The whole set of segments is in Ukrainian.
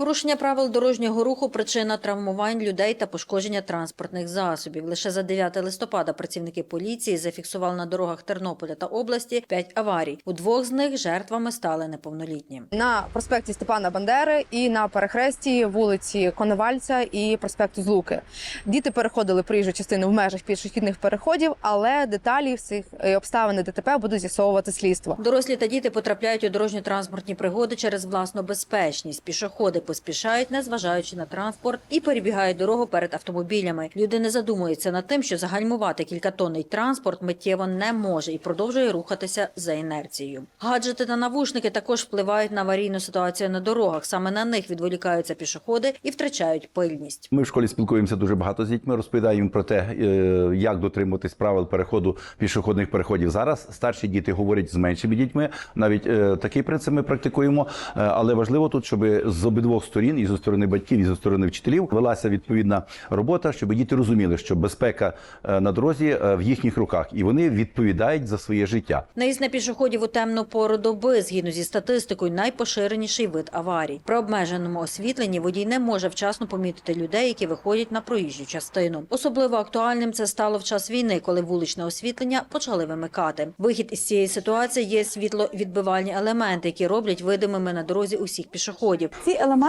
Порушення правил дорожнього руху причина травмувань людей та пошкодження транспортних засобів. Лише за 9 листопада працівники поліції зафіксували на дорогах Тернополя та області 5 аварій. У двох з них жертвами стали неповнолітні. на проспекті Степана Бандери і на перехресті вулиці Коновальця і проспекту Злуки. Діти переходили проїжджу частину в межах пішохідних переходів, але деталі всіх е, обставини ДТП будуть з'ясовувати слідство. Дорослі та діти потрапляють у дорожньо-транспортні пригоди через власну безпечність. Пішоходи поспішають, незважаючи на транспорт, і перебігають дорогу перед автомобілями. Люди не задумуються над тим, що загальмувати кількатонний транспорт миттєво не може і продовжує рухатися за інерцією. Гаджети та навушники також впливають на аварійну ситуацію на дорогах. Саме на них відволікаються пішоходи і втрачають пильність. Ми в школі спілкуємося дуже багато з дітьми, розповідаємо про те, е, як дотримуватись правил переходу пішохідних переходів. Зараз старші діти говорять з меншими дітьми. Навіть е, такий принцип ми практикуємо. Е, Але важливо тут, щоб з обидвох сторін, і зі сторони батьків, і зі сторони вчителів, велася відповідна робота, щоб діти розуміли, що безпека е, на дорозі е, в їхніх руках, і вони відповідають за своє життя. Наїзд на пішоходів у темну пору доби, згідно зі статистикою, найпоширеніший вид аварій. При обмеженому освітленні водій не може вчасно помітити людей, які виходять на проїжджу частину. Особливо актуальним це стало в час війни, коли вуличне освітлення почали вимикати. Вихід із цієї ситуації є світловідбивальні елементи, які роблять видимими на дорозі усіх пішоходів. Ці елементи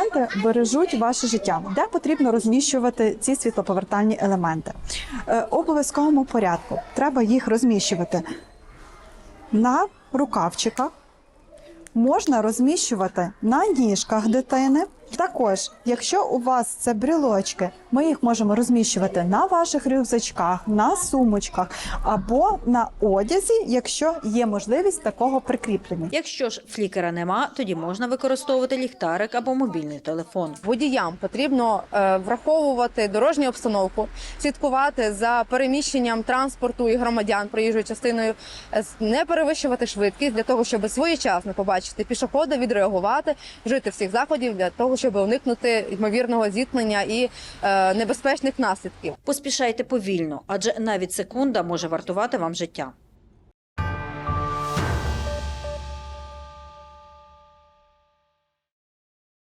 бережуть ваше життя, де потрібно розміщувати ці світлоповертальні елементи. Е, обов'язковому порядку треба їх розміщувати на рукавчиках, можна розміщувати на ніжках дитини. Також, якщо у вас це брілочки, ми їх можемо розміщувати на ваших рюкзачках, на сумочках або на одязі, якщо є можливість такого прикріплення. Якщо ж флікера нема, тоді можна використовувати ліхтарик або мобільний телефон. Водіям потрібно е, враховувати дорожню обстановку, слідкувати за переміщенням транспорту і громадян проїжджою частиною, е, не перевищувати швидкість для того, щоб своєчасно побачити пішохода, відреагувати, вжити всіх заходів для того, щоб уникнути ймовірного зіткнення і е, небезпечних наслідків. Поспішайте повільно, адже навіть секунда може вартувати вам життя.